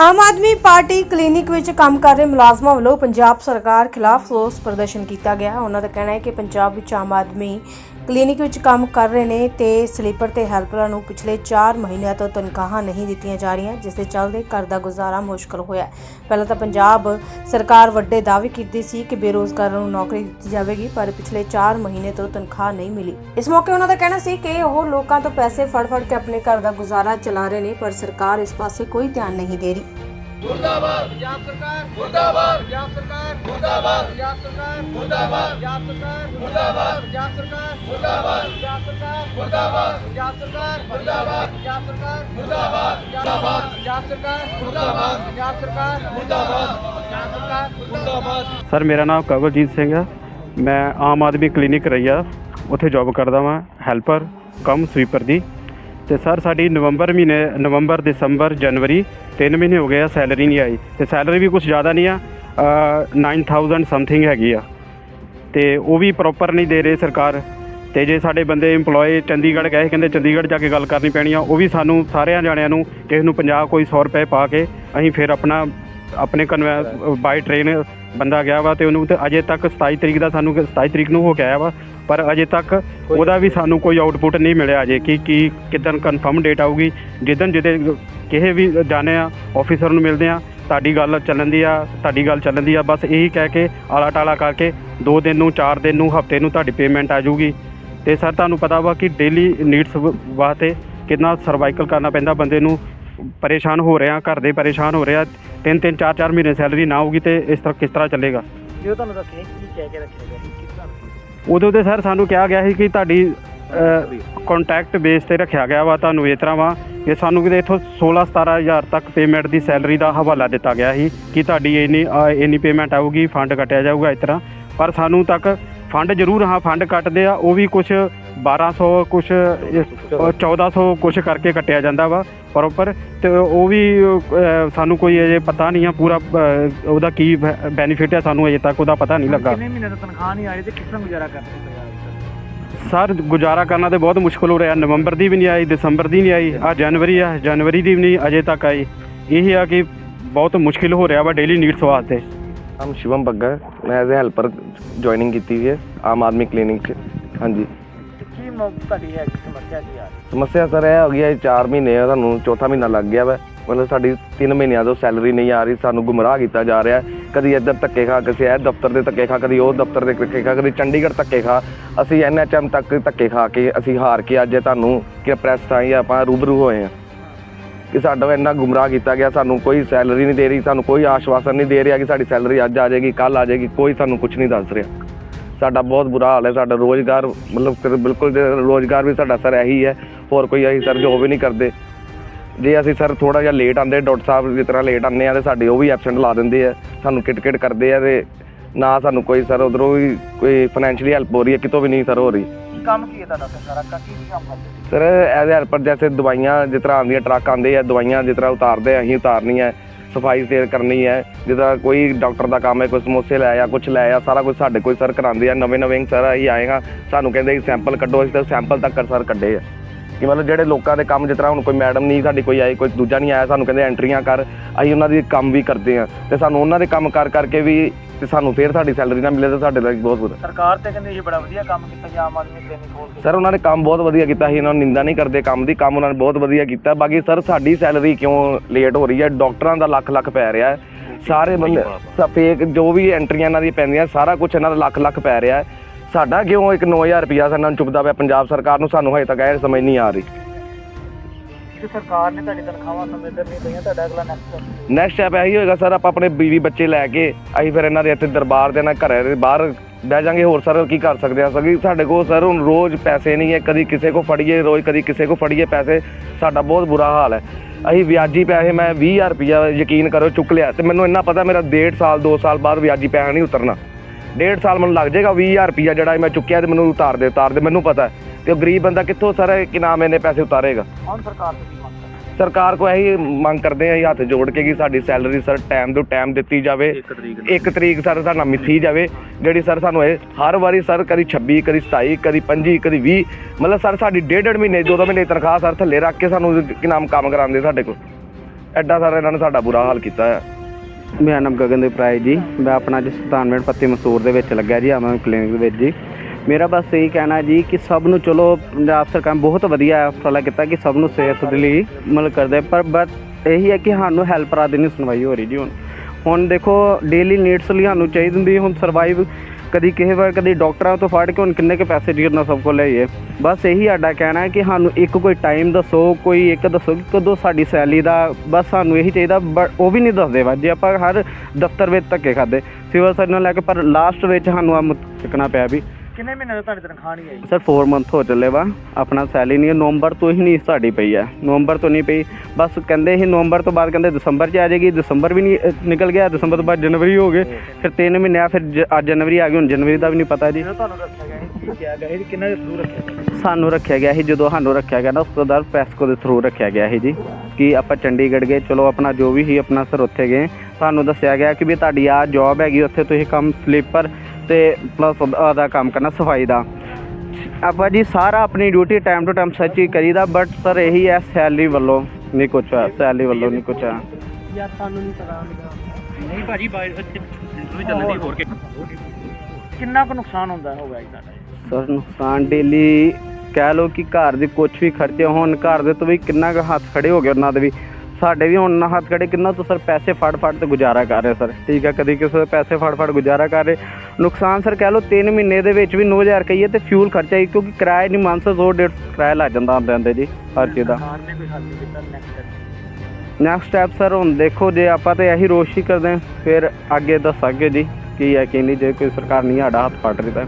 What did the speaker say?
Aam Aadmi party clinic ਵਿੱਚ ਕੰਮ ਕਰ ਰਹੇ ਮੁਲਾਜ਼ਮਾਂ ਵੱਲੋਂ ਪੰਜਾਬ ਸਰਕਾਰ ਖਿਲਾਫ ਰੋਸ ਪ੍ਰਦਰਸ਼ਨ ਕੀਤਾ ਗਿਆ। ਉਹਨਾਂ ਦਾ ਕਹਿਣਾ ਹੈ ਕਿ ਪੰਜਾਬ ਵਿੱਚ ਆਮ ਆਦਮੀ ਕਲੀਨਿਕ ਵਿੱਚ ਕੰਮ ਕਰ ਰਹੇ ਨੇ ਤੇ ਸਲੀਪਰ ਤੇ ਹੈਲਪਰਾਂ ਨੂੰ ਪਿਛਲੇ 4 ਮਹੀਨਿਆਂ ਤੋਂ ਤਨਖਾਹਾਂ ਨਹੀਂ ਦਿੱਤੀਆਂ ਜਾ ਰਹੀਆਂ, ਜਿਸ ਦੇ ਚੱਲਦੇ ਘਰ ਦਾ ਗੁਜ਼ਾਰਾ ਮੁਸ਼ਕਲ ਹੋਇਆ ਪਹਿਲਾਂ ਤਾਂ ਪੰਜਾਬ ਸਰਕਾਰ ਵੱਡੇ ਦਾਅਵੇ ਕੀਤੀ ਸੀ ਕਿ ਬੇਰੋਜ਼ਗਾਰਾਂ ਨੂੰ ਨੌਕਰੀ ਦਿੱਤੀ ਜਾਵੇਗੀ, ਪਰ ਪਿਛਲੇ 4 ਮਹੀਨੇ ਤੋਂ ਤਨਖਾਹ ਨਹੀਂ ਮਿਲੀ। ਇਸ ਮੌਕੇ ਉਹਨਾਂ ਦਾ ਕਹਿਣਾ ਸੀ ਕਿ ਉਹ ਲੋਕਾਂ ਤੋਂ ਪੈਸੇ ਫੜ-ਫੜ ਕੇ ਆਪਣੇ ਘਰ ਦਾ ਗੁਜ਼ਾਰਾ ਚਲਾ ਰਹੇ ਨੇ, ਪਰ ਸਰਕਾਰ ਇਸ ਪਾਸੇ ਕੋਈ ਧਿਆਨ ਨਹੀਂ ਦੇ ਰਹੀ। ਮੁਰਦਾਬਾਦ। ਪੰਜਾਬ ਸਰਕਾਰ। ਮੁਰਦਾਬਾਦ। ਪੰਜਾਬ ਸਰਕਾਰ। ਮੁਰਦਾਬਾਦ। ਪੰਜਾਬ ਸਰਕਾਰ। ਮੁਰਦਾਬਾਦ। ਪੰਜਾਬ ਸਰਕਾਰ। ਮੁਰਦਾਬਾਦ। ਪੰਜਾਬ ਸਰਕਾਰ। ਮੁਰਦਾਬਾਦ। ਪੰਜਾਬ ਸਰਕਾਰ। ਮੁਰਦਾਬਾਦ। ਪੰਜਾਬ ਸਰਕਾਰ। ਮੁਰਦਾਬਾਦ। ਪੰਜਾਬ ਸਰਕਾਰ। ਮੁਰਦਾਬਾਦ। ਪੰਜਾਬ ਸਰਕਾਰ ਮੁਰਦਾਬਾਦ। ਪੰਜਾਬ ਸਰਕਾਰ ਮੁਰਦਾਬਾਦ। ਸਰ ਮੇਰਾ ਨਾਮ ਕਵਲਜੀਤ ਸਿੰਘ ਹੈ। ਮੈਂ ਆਮ ਆਦਮੀ ਕਲੀਨਿਕ ਰਈਆ। ਉੱਥੇ ਜੌਬ ਕਰਦਾ ਵਾਂ। ਹੈਲਪਰ ਕਮ ਸਵੀਪਰ ਦੀ। ਤੇ ਸਰ ਸਾਡੀ ਨਵੰਬਰ ਮਹੀਨੇ ਨਵੰਬਰ ਦਸੰਬਰ ਜਨਵਰੀ 3 ਮਹੀਨੇ ਹੋ ਗਏ ਆ ਸੈਲਰੀ ਨਹੀਂ ਆਈ। ਤੇ ਸੈਲਰੀ ਵੀ ਕੁਝ ਜ਼ਿਆਦਾ ਨਹੀਂ ਆ ਅ, 9000 ਸਮਥਿੰਗ ਹੈਗੀ ਆ। ਤੇ ਉਹ ਵੀ ਪ੍ਰੋਪਰ ਨਹੀਂ ਦੇ ਰਹੇ ਸਰਕਾਰ। ਤੇ ਜੇ ਸਾਡੇ ਬੰਦੇ EMPLOYE ਚੰਡੀਗੜ੍ਹ ਗਏ ਕਹਿੰਦੇ ਚੰਡੀਗੜ੍ਹ ਜਾ ਕੇ ਗੱਲ ਕਰਨੀ ਪੈਣੀ ਆ ਉਹ ਵੀ ਸਾਨੂੰ ਸਾਰਿਆਂ ਜਾਣਿਆਂ ਨੂੰ ਕਿਸੇ ਨੂੰ 50 ਕੋਈ 100 ਰੁਪਏ ਪਾ ਕੇ ਅਸੀਂ ਫਿਰ ਆਪਣਾ ਆਪਣੇ ਕਨਵੈ ਬਾਈ ਟ੍ਰੇਨ ਬੰਦਾ ਗਿਆ ਵਾ ਤੇ ਉਹਨੂੰ ਤੇ ਅਜੇ ਤੱਕ 27 ਤਰੀਕ ਦਾ ਸਾਨੂੰ 27 ਤਰੀਕ ਨੂੰ ਹੋ ਕੇ ਆਇਆ ਵਾ ਪਰ ਅਜੇ ਤੱਕ ਉਹਦਾ ਵੀ ਸਾਨੂੰ ਕੋਈ ਆਊਟਪੁੱਟ ਨਹੀਂ ਮਿਲਿਆ ਅਜੇ ਕਿ ਕੀ ਕਿਦਨ ਕਨਫਰਮ ਡੇਟ ਆਊਗੀ। ਜਿੱਦਨ ਜਿਹਦੇ ਕਿਸੇ ਵੀ ਜਾਣੇ ਆ ਆਫੀਸਰ ਨੂੰ ਮਿਲਦੇ ਆ ਤੁਹਾਡੀ ਗੱਲ ਚੱਲਣ ਦੀ ਆ ਤੁਹਾਡੀ ਗੱਲ ਚੱਲਣ ਦੀ ਆ ਬਸ ਇਹੀ ਕਹਿ ਕੇ ਆਲਾ ਟਾਲਾ ਕਰਕੇ 2 ਦਿਨ ਨੂੰ 4 ਦਿਨ ਨੂੰ ਹਫ਼ਤੇ ਨੂੰ ਤੁਹਾਡੀ ਪੇਮੈਂਟ ਆ ਜਾਊਗੀ। ਤੇ ਸਰ ਤੁਹਾਨੂੰ ਪਤਾ ਵਾ ਕਿ ਡੇਲੀ ਨੀਡਸ ਵਾਸਤੇ ਕਿੰਨਾ ਸਰਵਾਈਕਲ ਕਰਨਾ ਪੈਂਦਾ ਬੰਦੇ ਨੂੰ ਪਰੇਸ਼ਾਨ ਹੋ ਰਿਹਾ ਘਰ ਦੇ ਪਰੇਸ਼ਾਨ ਹੋ ਰਿਹਾ ਤਿੰਨ ਤਿੰਨ ਚਾਰ ਚਾਰ ਮਹੀਨੇ ਸੈਲਰੀ ਨਾ ਹੋਊਗੀ ਤੇ ਇਸ ਤਰ੍ਹਾਂ ਕਿਸ ਤਰ੍ਹਾਂ ਚੱਲੇਗਾ? ਜੋ ਤੁਹਾਨੂੰ ਰੱਖਿਆ ਕੀ ਕਹਿ ਕੇ ਰੱਖਿਆ ਗਿਆ ਕਿਸ ਤਰ੍ਹਾਂ? ਉਦੋਂ ਤੇ ਸਰ ਸਾਨੂੰ ਕਿਹਾ ਗਿਆ ਸੀ ਕਿ ਤੁਹਾਡੀ ਕੰਟੈਕਟ ਬੇਸ ਤੇ ਰੱਖਿਆ ਗਿਆ ਵਾ ਤੁਹਾਨੂੰ ਇਸ ਤਰ੍ਹਾਂ ਵਾ। ਕਿ ਸਾਨੂੰ ਕਿਤੇ ਇੱਥੋਂ 16 17000 ਤੱਕ ਪੇਮੈਂਟ ਦੀ ਸੈਲਰੀ ਦਾ ਹਵਾਲਾ ਦਿੱਤਾ ਗਿਆ ਸੀ ਕਿ ਤੁਹਾਡੀ ਇੰਨੀ ਇੰਨੀ ਪੇਮੈਂਟ ਆਊਗੀ ਫੰਡ ਕੱਟਿਆ ਜਾਊਗਾ ਇਸ ਤਰ੍ਹਾਂ। ਪਰ ਸਾਨੂੰ ਤੱਕ ਫੰਡ ਜ਼ਰੂਰ ਹਾਂ ਫੰਡ ਕੱਟਦੇ ਆ ਉਹ ਵੀ ਕੁਝ 1200 ਕੁਝ 1400 ਕੁਝ ਕਰਕੇ ਕੱਟਿਆ ਜਾਂਦਾ ਵਾ ਪ੍ਰੋਪਰ ਤੇ ਉਹ ਵੀ ਸਾਨੂੰ ਕੋਈ ਅਜੇ ਪਤਾ ਨਹੀਂ ਆ ਪੂਰਾ ਉਹਦਾ ਕੀ ਬੈਨੀਫਿਟ ਹੈ ਸਾਨੂੰ ਅਜੇ ਤੱਕ ਉਹਦਾ ਪਤਾ ਨਹੀਂ ਲੱਗਾ। ਕਿੰਨੇ ਮਹੀਨੇ ਤੋਂ ਤਨਖਾਹ ਨਹੀਂ ਆ ਰਹੀ ਤੇ ਕਿਸ ਤਰ੍ਹਾਂ ਗੁਜ਼ਾਰਾ ਕਰਦੇ ਪੰਜਾਬ ਸਰ ਗੁਜ਼ਾਰਾ ਕਰਨਾ ਤੇ ਬਹੁਤ ਮੁਸ਼ਕਲ ਹੋ ਰਿਹਾ। ਨਵੰਬਰ ਦੀ ਵੀ ਨਹੀਂ ਆਈ ਦਸੰਬਰ ਦੀ ਨਹੀਂ ਆਈ ਆ ਜਨਵਰੀ ਆ ਜਨਵਰੀ ਦੀ ਵੀ ਨਹੀਂ ਅਜੇ ਤੱਕ ਆਈ। ਇਹ ਆ ਕਿ ਬਹੁਤ ਮੁਸ਼ਕਿਲ ਹੋ ਰਿਹਾ ਵਾ ਡੇਲੀ ਨੀਡਸ ਵਾਸਤੇ। ਨਾਮ ਸ਼ਿਵਮ ਬੱਗਾ ਹੈ। ਮੈਂ ਐਜ਼ ਅ ਹੈਲਪਰ ਜੁਆਇਨਿੰਗ ਕੀਤੀ ਹੋਈ ਹੈ ਆਮ ਆਦਮੀ ਕਲੀਨਿਕ 'ਚ। ਹਾਂਜੀ। ਕੀ ਤੁਹਾਡੀ ਹੈ ਸਮੱਸਿਆ ਕੀ ਆ? ਸਮੱਸਿਆ ਸਰ ਇਹ ਹੋ ਗਈ ਹੈ 4 ਮਹੀਨੇ ਆ, ਤੁਹਾਨੂੰ ਚੌਥਾ ਮਹੀਨਾ ਲੱਗ ਗਿਆ ਵਾ। ਮਤਲਬ ਸਾਡੀ 3 ਮਹੀਨਿਆਂ ਤੋਂ ਸੈਲਰੀ ਨਹੀਂ ਆ ਰਹੀ ਸਾਨੂੰ ਗੁੰਮਰਾਹ ਕੀਤਾ ਜਾ ਰਿਹਾ। ਹੈ। ਕਦੀ ਇੱਧਰ ਧੱਕੇ ਖਾ ਕਿਸੇ ਇਹ ਦਫ਼ਤਰ ਦੇ ਧੱਕੇ ਖਾ ਕਦੀ ਉਹ ਦਫ਼ਤਰ ਦੇ ਧੱਕੇ ਖਾ ਕਦੀ ਚੰਡੀਗੜ੍ਹ ਧੱਕੇ ਖਾ। ਅਸੀਂ ਐਨਐਚਐਮ ਤੱਕ ਧੱਕੇ ਖਾ ਕੇ ਅਸੀਂ ਹਾਰ ਕੇ ਅੱਜ ਤੁਹਾਨੂੰ ਕਿ ਪ੍ਰੈਸ ਥਾਈ ਆਪਾਂ ਰੂਬਰੂ ਹੋਏ ਹਾਂ। ਕਿ ਸਾਡਾ ਇੰਨਾ ਗੁੰਮਰਾਹ ਕੀਤਾ ਗਿਆ ਸਾਨੂੰ ਕੋਈ ਸੈਲਰੀ ਨਹੀਂ ਦੇ ਰਹੀ ਸਾਨੂੰ ਕੋਈ ਆਸ਼ਵਾਸਨ ਨਹੀਂ ਦੇ ਰਿਹਾ ਕਿ ਸਾਡੀ ਸੈਲਰੀ ਅੱਜ ਆ ਜਾਏਗੀ ਕੱਲ ਆ ਜਾਏਗੀ ਕੋਈ ਸਾਨੂੰ ਕੁਝ ਨਹੀਂ ਦੱਸ ਰਿਹਾ। ਸਾਡਾ ਬਹੁਤ ਬੁਰਾ ਹਾਲ ਹੈ ਸਾਡਾ ਰੋਜ਼ਗਾਰ ਮਤਲਬ ਕਿ ਬਿਲਕੁਲ ਜੇ ਰੋਜ਼ਗਾਰ ਵੀ ਸਾਡਾ ਸਰ ਇਹੀ ਹੈ ਹੋਰ ਕੋਈ ਅਸੀਂ ਸਰ ਜੋਬ ਵੀ ਨਹੀਂ ਕਰਦੇ। ਜੇ ਅਸੀਂ ਸਰ ਥੋੜਾ ਜਿਹਾ ਲੇਟ ਆਂਦੇ ਡਾਕਟਰ ਸਾਹਿਬ ਜਿਸ ਤਰ੍ਹਾਂ ਲੇਟ ਆਉਂਦੇ ਆ ਤੇ ਸਾਡੇ ਉਹ ਵੀ ਐਬਸੈਂਟ ਲਾ ਦਿੰਦੇ ਆ ਸਾਨੂੰ ਕਿਟ ਕਿਟ ਕਰਦੇ ਆ ਤੇ ਨਾ ਸਾਨੂੰ ਕੋਈ ਸਰ ਉਧਰੋਂ ਵੀ ਕੋਈ ਫਾਈਨੈਂਸ਼ੀਅਲੀ ਹੈਲਪ ਹੋ ਰਹੀ ਹੈ ਕਿਤੋਂ ਵੀ ਨਹੀਂ ਸਰ ਹੋ ਰਹੀ। ਕੰਮ ਕੀ ਹੈ ਤੁਹਾਡਾ ਸਾਰਾ? ਕਾ ਕੀ ਕੰਮ ਕਰਦੇ? ਸਰ ਐਜ਼ ਹੈਲਪਰ ਜੈਸੇ ਦਵਾਈਆਂ ਜਿਸ ਤਰ੍ਹਾਂ ਆਉਂਦੀਆਂ ਟਰੱਕ ਆਉਂਦੇ ਆ ਦਵਾਈਆਂ ਜਿਸ ਤਰ੍ਹਾਂ ਉਤਾਰਦੇ ਆ ਅਸੀਂ ਉਤਾਰਨੀ ਹੈ ਸਫ਼ਾਈ ਸੇਲ ਕਰਨੀ ਹੈ ਜਿਸ ਕੋਈ ਡਾਕਟਰ ਦਾ ਕੰਮ ਹੈ, ਕੋਈ ਸਮੋਸੇ ਲੈ ਆ ਕੁਝ ਲੈ ਆ, ਸਾਰਾ ਕੁਝ ਸਾਡੇ ਕੋਈ ਸਰ ਕਰਾਉਂਦੇ ਆ, ਨਵੇਂ ਨਵੇਂ ਸਰ ਅਸੀਂ ਆਏਗਾ ਸਾਨੂੰ ਕਹਿੰਦੇ ਸੈਂਪਲ ਕੱਢੋ, ਅਸੀਂ ਤਾਂ ਸੈਂਪਲ ਤੱਕ ਸਰ ਕੱਢੇ ਆ। ਕਿ ਮਤਲਬ ਜਿਹੜੇ ਲੋਕਾਂ ਦੇ ਕੰਮ, ਜਿਸ ਤਰ੍ਹਾਂ ਹੁਣ ਕੋਈ ਮੈਡਮ ਨਹੀਂ, ਸਾਡੀ ਕੋਈ ਆਈ, ਕੋਈ ਦੂਜਾ ਨਹੀਂ ਆਇਆ, ਸਾਨੂੰ ਕਹਿੰਦੇ ਐਂਟਰੀਆਂ ਕਰ, ਅਸੀਂ ਉਹਨਾਂ ਦੀ ਕੰਮ ਵੀ ਕਰਦੇ ਆ। ਤੇ ਸਾਨੂੰ ਉਹਨਾਂ ਦੇ ਕੰਮ ਕਰ ਕਰਕੇ ਵੀ ਤੇ ਸਾਨੂੰ ਫੇਰ ਸਾਡੀ ਸੈਲਰੀ ਨਾ ਮਿਲੇ ਤਾਂ ਸਾਡੇ ਲਈ ਬਹੁਤ ਬੁਰਾ। ਸਰਕਾਰ ਤੇ ਕਹਿੰਦੇ ਇਹ ਬੜਾ ਵਧੀਆ ਕੰਮ ਕੀਤਾ ਜੀ ਆਮ ਆਦਮੀ ਕਲੀਨਿਕ ਖੋਲ ਕੇ ਸਰ ਉਹਨਾਂ ਨੇ ਕੰਮ ਬਹੁਤ ਵਧੀਆ ਕੀਤਾ ਸੀ ਇਹਨਾਂ ਨੂੰ ਨਿੰਦਾ ਨਹੀਂ ਕਰਦੇ ਕੰਮ ਦੀ ਕੰਮ ਉਹਨਾਂ ਨੇ ਬਹੁਤ ਵਧੀਆ ਕੀਤਾ। ਬਾਕੀ ਸਰ ਸਾਡੀ ਸੈਲਰੀ ਕਿਉਂ ਲੇਟ ਹੋ ਰਹੀ ਹੈ? ਡਾਕਟਰਾਂ ਦਾ ਲੱਖ ਲੱਖ ਪੈ ਰਿਹਾ ਹੈ। ਸਾਰੇ ਬੰਦੇ ਫੇਕ ਜੋ ਵੀ ਐਂਟਰੀਆਂ ਇਹਨਾਂ ਦੀ ਪੈਂਦੀਆਂ ਸਾਰਾ ਕੁਝ ਇਹਨਾਂ ਦਾ ਲੱਖ ਲੱਖ ਪੈ ਰਿਹਾ ਹੈ। ਸਾਡਾ ਕਿਉਂ ਇੱਕ 9000 ਰੁਪਿਆ ਸਾਨੂੰ ਚੁੱਕਦਾ ਪਿਆ ਪੰਜਾਬ ਸਰਕਾਰ ਨੂੰ? ਸਾਨੂੰ ਹਜੇ ਤੱਕ ਇਹ ਸਮਝ ਨਹੀਂ ਆ ਰਹੀ। ਜੇ ਸਰਕਾਰ ਨੇ ਤੁਹਾਡੀ ਤਨਖਾਹਾਂ ਸਮੇਂ ਸਿਰ ਨਹੀਂ ਦਈਆਂ, ਤੁਹਾਡਾ ਅਗਲਾ ਨੈਕਸਟ ਨੈਕਸਟ ਸਟੈਪ ਇਹੀ ਹੋਏਗਾ, ਸਰ, ਆਪਾਂ ਆਪਣੇ ਬੀਵੀ ਬੱਚੇ ਲੈ ਕੇ ਅਸੀਂ ਫਿਰ ਇਹਨਾਂ ਦੇ ਇੱਥੇ ਦਰਬਾਰ ਦੇ ਨਾਲ ਘਰੇ ਦੇ ਬਾਹਰ ਬਹਿ ਜਾਾਂਗੇ। ਹੋਰ ਸਰ, ਕੀ ਕਰ ਸਕਦੇ ਆ? ਸਕੀ ਸਾਡੇ ਕੋਲ ਸਰ, ਹੁਣ ਰੋਜ਼ ਪੈਸੇ ਨਹੀਂ ਹੈ, ਕਦੀ ਕਿਸੇ ਕੋ ਫੜੀਏ, ਰੋਜ਼ ਕਦੀ ਕਿਸੇ ਕੋ ਫੜੀਏ ਪੈਸੇ। ਸਾਡਾ ਬਹੁਤ ਬੁਰਾ ਹਾਲ ਹੈ। ਅਸੀਂ ਵਿਆਜੀ ਪੈਸੇ, ਮੈਂ 20000 ਰੁਪਇਆ ਯਕੀਨ ਕਰੋ, ਚੁੱਕ ਲਿਆ ਤੇ ਮੈਨੂੰ ਇੰਨਾ ਪਤਾ ਮੇਰਾ 1.5 ਸਾਲ 2 ਸਾਲ ਬਾਅਦ ਵਿਆਜੀ ਪੈਸਾ ਨਹੀਂ ਉਤਰਨਾ। 1.5 ਸਾਲ ਮੈਨੂੰ ਲੱਗ ਜਾਏਗਾ 20000 ਰੁਪਇਆ ਜਿਹੜਾ ਮੈਂ ਚੁੱਕਿਆ ਤੇ ਮੈਨੂੰ ਉਤਾਰ ਦੇ ਉਤਾਰ ਦੇ, ਮੈਨੂੰ ਪਤਾ ਹੈ। ਤੇ ਉਹ ਗਰੀਬ ਬੰਦਾ ਕਿੱਥੋਂ ਸਰ ਕਿ ਨਾਮ ਇਹਨੇ ਪੈਸੇ ਉਤਾਰੇਗਾ? ਹੁਣ ਸਰਕਾਰ ਤੋਂ ਕੀ ਮੰਗ ਕਰਦੇ? ਸਰਕਾਰ ਕੋ ਇਹੀ ਮੰਗ ਕਰਦੇ ਆ ਹੱਥ ਜੋੜ ਕੇ ਕਿ ਸਾਡੀ ਸੈਲਰੀ ਸਰ ਟਾਈਮ ਤੋਂ ਟਾਈਮ ਦਿੱਤੀ ਜਾਵੇ ਇੱਕ ਤਰੀਕ ਸਰ ਸਾਡਾ ਮਿੱਥੀ ਜਾਵੇ ਜਿਹੜੀ ਸਰ ਸਾਨੂੰ ਇਹ ਹਰ ਵਾਰੀ ਸਰ ਕਦੀ 26 ਕਦੀ 27 ਕਦੀ 25 ਕਦੀ 20 ਮਤਲਬ ਸਰ ਸਾਡੀ ਡੇਢ ਡੇਢ ਮਹੀਨੇ ਦੋ ਦੋ ਮਹੀਨੇ ਦੀ ਤਨਖਾਹ ਸਰ ਥੱਲੇ ਰੱਖ ਕੇ ਸਾਨੂੰ ਕੀ ਨਾਮ ਕੰਮ ਕਰਾਉਂਦੇ ਸਾਡੇ ਕੋਲ। ਐਡਾ ਸਾਰਾ ਇਹਨਾਂ ਨੇ ਸਾਡਾ ਬੁਰਾ ਹਾਲ ਕੀਤਾ ਹੈ ਮੇਰਾ ਨਾਮ ਗਗਨਦੀਪ ਰਾਏ ਜੀ। ਮੈਂ ਆਪਣਾ ਜੀ ਸੁਲਤਾਨਵਿੰਡ ਪੱਤੀ ਮਸੂਰ ਦੇ ਵਿੱਚ ਲੱਗਿਆ ਜੀ ਆਮਨ ਕਲੀਨਿਕ ਦੇ ਵਿੱਚ ਜੀ। ਮੇਰਾ ਬਸ ਇਹੀ ਕਹਿਣਾ ਜੀ ਕਿ ਸਭ ਨੂੰ ਚਲੋ, ਪੰਜਾਬ ਸਰਕਾਰ ਬਹੁਤ ਵਧੀਆ ਉਪਰਾਲਾ ਕੀਤਾ ਕਿ ਸਭ ਨੂੰ ਸਿਹਤ ਦੇ ਲਈ ਮਤਲਬ ਕਰਦੇ ਪਰ ਬਟ ਇਹੀ ਹੈ ਕਿ ਸਾਨੂੰ ਹੈਲਪਰਾਂ ਦੀ ਨਹੀਂ ਸੁਣਵਾਈ ਹੋ ਰਹੀ ਜੀ ਹੁਣ। ਹੁਣ ਦੇਖੋ ਡੇਲੀ ਨੀਡਸ ਲਈ ਸਾਨੂੰ ਚਾਹੀਦੀ ਹੁੰਦੀ ਹੁਣ ਸਰਵਾਈਵ ਕਦੀ ਕਿਸੇ ਵਾਰ ਕਦੀ ਡਾਕਟਰਾਂ ਤੋਂ ਫੜ ਕੇ ਹੁਣ ਕਿੰਨੇ ਕੇ ਪੈਸੇ ਜੀਰਨਾ ਸਭ ਕੋਲ ਲਈਏ ਬਸ ਇਹੀ ਸਾਡਾ ਕਹਿਣਾ ਹੈ ਕਿ ਸਾਨੂੰ ਇੱਕ ਕੋਈ ਟਾਈਮ ਦੱਸੋ, ਕੋਈ ਇੱਕ ਦੱਸੋ ਕਿ ਕਦੋਂ ਸਾਡੀ ਸੈਲਰੀ ਦਾ ਬਸ ਸਾਨੂੰ ਇਹੀ ਚਾਹੀਦਾ ਬਟ ਉਹ ਵੀ ਨਹੀਂ ਦੱਸਦੇ ਵਾ ਜੇ ਆਪਾਂ ਹਰ ਦਫ਼ਤਰ ਵਿੱਚ ਧੱਕੇ ਖਾਦੇ ਸਿਵਲ ਸਰਜਨ ਨੂੰ ਲੈ ਕੇ, ਪਰ ਲਾਸਟ ਵਿੱਚ ਸਾਨੂੰ ਆ ਚੱਕਣਾ ਪਿਆ ਵੀ। ਕਿੰਨੇ ਮਹੀਨੇ ਦਾ ਤੁਹਾਡੀ ਤਨਖਾਹ ਨਹੀਂ ਆਈ? ਸਰ 4 ਮੰਥ ਹੋ ਚੱਲੇ ਵਾ। ਆਪਣਾ ਸੈਲਰੀ ਨਹੀਂ ਨਵੰਬਰ ਤੋਂ ਹੀ ਨਹੀਂ ਸਾਡੀ ਪਈ ਹੈ ਨਵੰਬਰ ਤੋਂ ਨਹੀਂ ਪਈ। ਬਸ ਕਹਿੰਦੇ ਸੀ ਨਵੰਬਰ ਤੋਂ ਬਾਅਦ ਕਹਿੰਦੇ ਦਸੰਬਰ 'ਚ ਆ ਜਾਏਗੀ। ਦਸੰਬਰ ਵੀ ਨਹੀਂ ਨਿਕਲ ਗਿਆ। ਦਸੰਬਰ ਤੋਂ ਬਾਅਦ ਜਨਵਰੀ ਹੋ ਗਏ। ਫਿਰ 3 ਮਹੀਨੇ ਆ ਫਿਰ ਜ- ਅੱਜ ਜਨਵਰੀ ਆ ਗਈ। ਹੁਣ ਜਨਵਰੀ ਦਾ ਵੀ ਨਹੀਂ ਪਤਾ ਜੀ। ਜਦੋਂ ਤੁਹਾਨੂੰ ਰੱਖਿਆ ਗਿਆ ਸੀ? ਕੀ ਕਿਹਾ ਗਿਆ ਸੀ ਕਿੰਨਾ ਦੇ ਥਰੂ ਰੱਖਿਆ ਗਿਆ ਸਾਨੂੰ ਰੱਖਿਆ ਗਿਆ ਸੀ। ਜਦੋਂ ਸਾਨੂੰ ਰੱਖਿਆ ਗਿਆ ਨਾ ਉਸ ਤੋਂ ਬਾਅਦ ਪੈਸਕੋ ਦੇ ਥਰੂ ਰੱਖਿਆ ਗਿਆ ਸੀ ਜੀ। ਕਿ ਆਪਾਂ ਚੰਡੀਗੜ੍ਹ ਗਏ। ਚਲੋ ਆਪਣਾ ਜੋ ਵੀ ਸੀ ਆਪਣਾ ਸਰ ਉੱਥੇ ਗਏ। ਸਾਨੂੰ ਦੱਸਿਆ ਗਿਆ ਕਿ ਵੀ ਤੁਹਾਡੀ ਆ ਜੌਬ ਹੈਗੀ ਉੱਥੇ ਤੁਸੀਂ ਕੰਮ ਸਲੀਪਰ ਤੇ ਪਲੱਸ ਉਹਦਾ ਕੰਮ ਕਰਨਾ ਸਫ਼ਾਈ ਦਾ। ਆਪਾਂ ਜੀ ਸਾਰਾ ਆਪਣੀ ਡਿਊਟੀ ਟਾਈਮ ਟੂ ਟਾਈਮ ਸੱਚ ਕਰੀਦਾ ਬਟ ਸਰ ਇਹੀ ਹੈ ਸੈਲਰੀ ਵੱਲੋਂ ਨਹੀਂ ਕੁਛ ਹੈ ਸੈਲਰੀ ਵੱਲੋਂ ਨਹੀਂ ਕੁਛ ਹੈ। ਯਾਰ ਸਾਨੂੰ ਨਹੀਂ ਪਤਾ ਨਹੀਂ ਭਾਜੀ ਬਾਈ ਚੱਲਦੀ ਹੋਰ ਕਿੰਨਾ ਕੁ ਨੁਕਸਾਨ ਹੁੰਦਾ ਹੋਗਾ ਜੀ ਤੁਹਾਡਾ ਸਰ ਨੁਕਸਾਨ ਡੇਲੀ ਕਹਿ ਲਓ ਕਿ ਘਰ ਦੇ ਕੁਝ ਵੀ ਖਰਚੇ ਹੋਣ ਘਰ ਦੇ ਤੋਂ ਵੀ ਕਿੰਨਾ ਕੁ ਹੱਥ ਖੜੇ ਹੋ ਗਏ ਉਹਨਾਂ ਦੇ ਵੀ। ਸਾਡੇ ਵੀ ਹੁਣ ਨਾ ਹੱਥ ਖੜੇ ਕਿੰਨਾ ਤੋਂ ਸਰ ਪੈਸੇ ਫੜ ਫੜ ਤੇ ਗੁਜ਼ਾਰਾ ਕਰ ਰਹੇ ਸਰ। ਠੀਕ ਹੈ ਕਦੀ ਕਿਸੇ ਦੇ ਪੈਸੇ ਫੜ ਫੜ ਗੁਜ਼ਾਰਾ ਕਰ ਰਹੇ। ਨੁਕਸਾਨ ਸਰ ਕਹਿ ਲਓ 3 ਮਹੀਨੇ ਦੇ ਵਿੱਚ ਵੀ 9000 ਕਹੀਏ ਤੇ ਫਿਊਲ ਖਰਚਾ ਹੀ ਕਿਉਂਕਿ ਕਿਰਾਇਆ ਨਹੀਂ ਮੰਨ ਸੌ 100 150 ਕਿਰਾਇਆ ਲੱਗ ਜਾਂਦਾ ਆਉਂਦੇ ਆਉਂਦੇ ਜੀ ਹਰ ਚੀਜ਼ ਦਾ। ਨੈਕਸਟ ਸਟੈਪ ਸਰ ਹੁਣ ਦੇਖੋ ਜੇ ਆਪਾਂ ਤੇ ਇਹੀ ਰੋਸ਼ੀ ਕਰਦੇ ਫਿਰ ਅੱਗੇ ਦੱਸਾਂਗੇ ਜੀ ਕੀ ਹੈ ਕੀ ਨਹੀਂ ਜੇ ਕੋਈ ਸਰਕਾਰ ਨਹੀਂ ਸਾਡਾ ਹੱਥ ਫੜ ਰਹੀ ਤਾਂ।